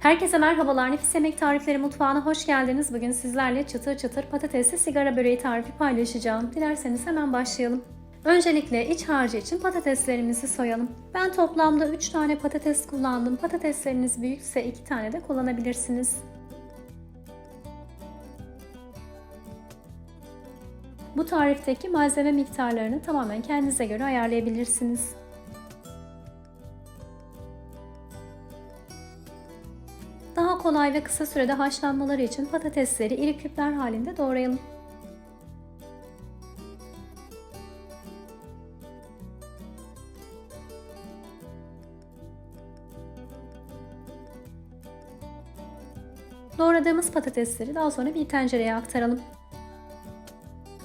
Herkese merhabalar. Nefis Yemek Tarifleri Mutfağı'na hoş geldiniz. Bugün sizlerle çıtır çıtır patatesli sigara böreği tarifi paylaşacağım. Dilerseniz hemen başlayalım. Öncelikle iç harcı için patateslerimizi soyalım. Ben toplamda 3 tane patates kullandım. Patatesleriniz büyükse 2 tane de kullanabilirsiniz. Bu tarifteki malzeme miktarlarını tamamen kendinize göre ayarlayabilirsiniz. Kolay ve kısa sürede haşlanmaları için patatesleri iri küpler halinde doğrayalım. Doğradığımız patatesleri daha sonra bir tencereye aktaralım.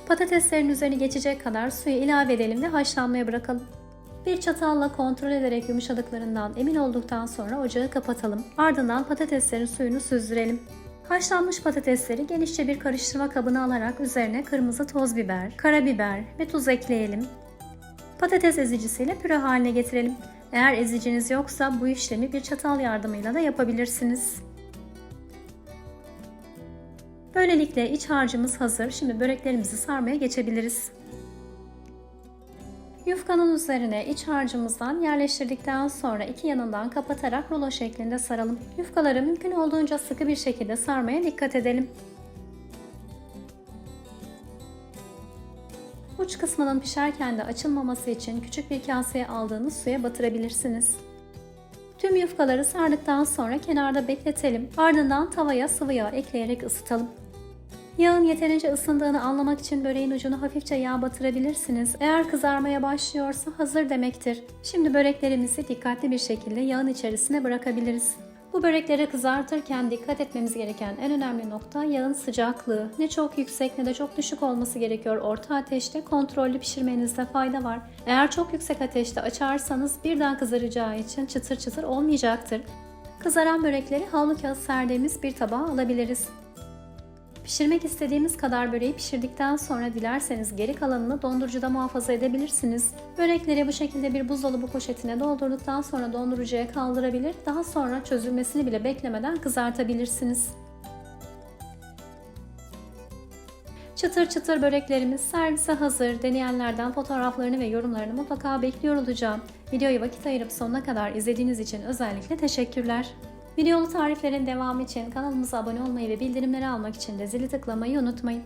Patateslerin üzerine geçecek kadar suyu ilave edelim ve haşlanmaya bırakalım. Bir çatalla kontrol ederek yumuşadıklarından emin olduktan sonra ocağı kapatalım. Ardından patateslerin suyunu süzdürelim. Haşlanmış patatesleri genişçe bir karıştırma kabına alarak üzerine kırmızı toz biber, karabiber ve tuz ekleyelim. Patates ezicisiyle püre haline getirelim. Eğer eziciniz yoksa bu işlemi bir çatal yardımıyla da yapabilirsiniz. Böylelikle iç harcımız hazır. Şimdi böreklerimizi sarmaya geçebiliriz. Yufkanın üzerine iç harcımızdan yerleştirdikten sonra iki yanından kapatarak rulo şeklinde saralım. Yufkaları mümkün olduğunca sıkı bir şekilde sarmaya dikkat edelim. Uç kısmının pişerken de açılmaması için küçük bir kaseye aldığınız suya batırabilirsiniz. Tüm yufkaları sardıktan sonra kenarda bekletelim. Ardından tavaya sıvı yağ ekleyerek ısıtalım. Yağın yeterince ısındığını anlamak için böreğin ucunu hafifçe yağ batırabilirsiniz. Eğer kızarmaya başlıyorsa hazır demektir. Şimdi böreklerimizi dikkatli bir şekilde yağın içerisine bırakabiliriz. Bu börekleri kızartırken dikkat etmemiz gereken en önemli nokta yağın sıcaklığı. Ne çok yüksek ne de çok düşük olması gerekiyor. Orta ateşte kontrollü pişirmenizde fayda var. Eğer çok yüksek ateşte açarsanız birden kızaracağı için çıtır çıtır olmayacaktır. Kızaran börekleri havlu kağıt serdiğimiz bir tabağa alabiliriz. Pişirmek istediğimiz kadar böreği pişirdikten sonra dilerseniz geri kalanını dondurucuda muhafaza edebilirsiniz. Börekleri bu şekilde bir buzdolabı poşetine doldurduktan sonra dondurucuya kaldırabilir, daha sonra çözülmesini bile beklemeden kızartabilirsiniz. Çıtır çıtır böreklerimiz servise hazır. Deneyenlerden fotoğraflarını ve yorumlarını mutlaka bekliyor olacağım. Videoyu vakit ayırıp sonuna kadar izlediğiniz için özellikle teşekkürler. Videolu tariflerin devamı için kanalımıza abone olmayı ve bildirimleri almak için de zili tıklamayı unutmayın.